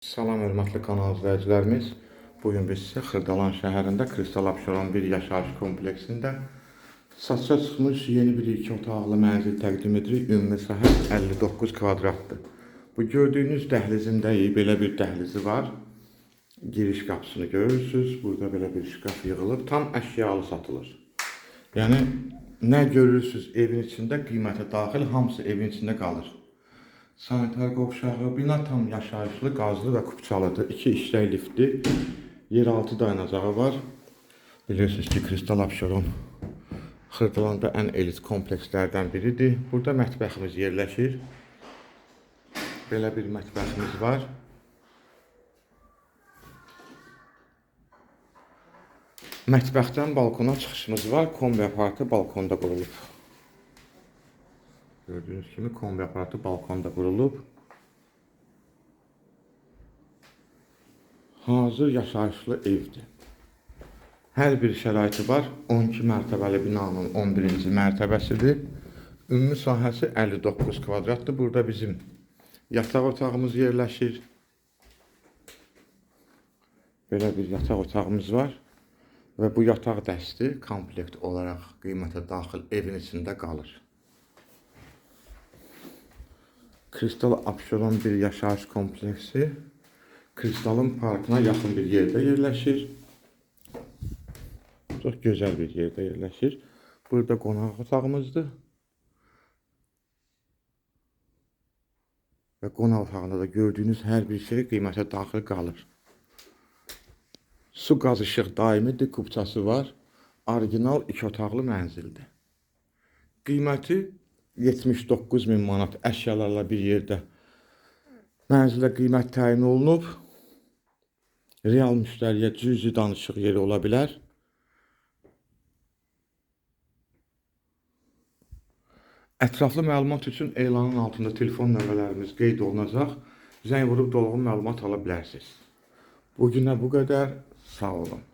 Salam hörmətli kanal izləyicilərimiz. Bu gün biz sizə Xırdalan şəhərində Kristal Abşeron bir yaşayış kompleksində satışa çıxmış yeni bir iki otaqlı mənzil təqdim edirik. Ümumi sahə 59 kvadratdır. Bu gördüyünüz dəhlizindəyik. Belə bir dəhlizi var. Giriş qapısını görürsüz. Burada belə bir şkaf yığılıb. Tam əşyalı satılır. Yəni nə görürsüz evin içində qiymətə daxil hamısı evin içində qalır. Sanitar qovşağı, bina tam yaşayışlı, qazlı və kupçalıdır. İki işlək liftli, yeraltı dayanacağı var. Bilirsiniz ki, Kristal Abşeron Xırdalanda ən elit komplekslərdən biridir. Burada mətbəximiz yerləşir. Belə bir mətbəximiz var. Mətbəxdən balkona çıxışımız var. Kombi aparatı balkonda qurulub. Gördüyünüz kimi kombi aparatı balkonda qurulub. Hazır yaşayışlı evdir. Hər bir şəraiti var. 12 mərtəbəli binanın 11-ci mərtəbəsidir. Ümumi sahəsi 59 kvadratdır. Burada bizim yataq otağımız yerləşir. Belə bir yataq otağımız var. Və bu yataq dəsti komplekt olaraq qiymətə daxil evin içində qalır. Kristal Abşeron bir yaşayış kompleksi Kristalın parkına yaxın bir yerdə yerləşir. Çox gözəl bir yerdə yerləşir. Burada qonaq otağımızdır. Və qonaq otağında da gördüyünüz hər bir şey qiymətə daxil qalır. Su qaz işıq daimidir, kupçası var. Orijinal iki otaqlı mənzildir. Qiyməti 79 min manat əşyalarla bir yerdə mənzilə qiymət təyin olunub. Real müştəriyə cüzi danışıq yeri ola bilər. Ətraflı məlumat üçün elanın altında telefon nömrələrimiz qeyd olunacaq. Zəng vurub dolğun məlumat ala bilərsiniz. Bu günə bu qədər. Sağ olun.